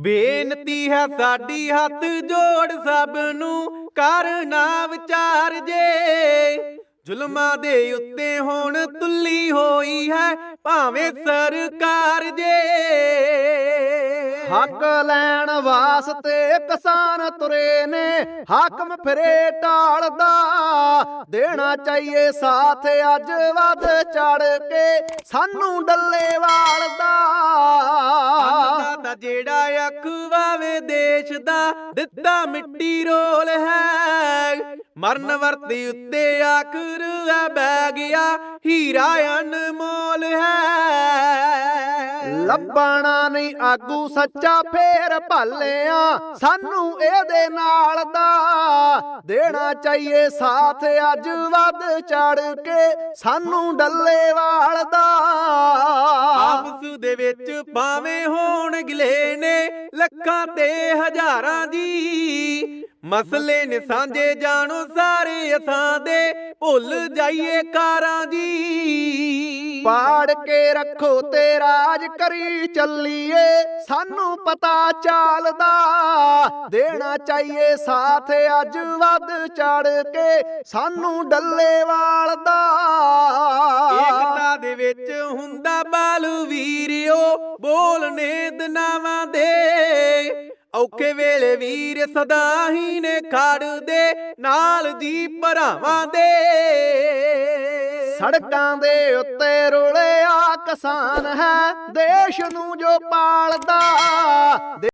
ਬੇਨਤੀ ਹੈ ਸਾਡੀ ਹੱਥ ਜੋੜ ਸਭ ਨੂੰ ਕਰਨਾ ਵਿਚਾਰ ਜੇ। ਜ਼ੁਲਮਾਂ ਦੇ ਉੱਤੇ ਹੁਣ ਤੁੱਲੀ ਹੋਈ ਹੈ ਭਾਵੇਂ ਸਰਕਾਰ ਜੇ। ਹੱਕ ਲੈਣ ਵਾਸਤੇ ਕਿਸਾਨ ਤੁਰੇ ਨੇ, ਹਾਕਮ ਫਿਰੇ ਢਾਲਦਾ ਦੇਣਾ ਚਾਹੀਏ ਸਾਥ ਅੱਜ ਵੱਧ ਚੜ ਕੇ, ਸਾਨੂੰ ਡੱਲੇ ਵਾਲਦਾ। ਦਾ ਜਿਹੜਾ ਅੱਖ ਦੇਸ਼ ਦਾ, ਦਿੱਤਾ ਮਿੱਟੀ ਰੋਲ ਹੈ। ਮਰਨ ਵਰਤੀ ਉੱਤੇ ਆਖਰ ਆ ਬੈ ਗਿਆ, ਹੀਰਾ ਅਨਮੋਲ ਹੈ। ਲੱਭਣਾ ਨਹੀਂ ਆਗੂ ਸੱਚਾ, ਫੇਰ ਭਾਲਿਆ ਸਾਨੂੰ ਇਹਦੇ ਨਾਲ ਦਾ। ਦੇਣਾ ਚਾਹੀਏ ਸਾਥ ਅੱਜ ਵੱਧ ਚੜ ਕੇ, ਸਾਨੂੰ ਡੱਲੇਵਾਲ ਦਾ। ਦੇ ਵਿੱਚ ਭਾਵੇਂ ਹੋਣ ਗਿਲੇ ਨੇ, ਲੱਖਾਂ ਤੇ ਹਜ਼ਾਰਾਂ ਦੀ। ਮਸਲੇ ਨੇ ਸਾਂਝੇ, ਜਾਣੋ ਸਾਰੇ ਅਸਾਂ ਦੇ, ਭੁੱਲ ਜਾਈਏ ਕਾਰਾਂ ਦੀ। ਪਾੜ ਕੇ ਰੱਖੋ ਤੇ ਰਾਜ ਕਰੀ ਚੱਲੀਏ, ਸਾਨੂੰ ਪਤਾ ਚੱਲਦਾ। ਦੇਣਾ ਚਾਹੀਏ ਸਾਥ ਅੱਜ ਵੱਧ ਚੜ ਕੇ, ਸਾਨੂੰ ਡੱਲੇ ਵਾਲ ਹੁੰਦਾ ਬਾਲੂ ਬੋਲਨੇ ਦਨਾਵਾਂ ਦੇ। ਔਖੇ ਵੇਲੇ ਵੀਰ ਸਦਾ ਹੀ ਨੇ ਖੜਦੇ ਨਾਲ ਦੀ ਭਰਾਵਾਂ ਦੇ। ਸੜਕਾਂ ਦੇ ਉੱਤੇ ਰੁਲਿਆ ਕਿਸਾਨ ਹੈ, ਦੇਸ਼ ਨੂੰ ਜੋ ਪਾਲਦਾ।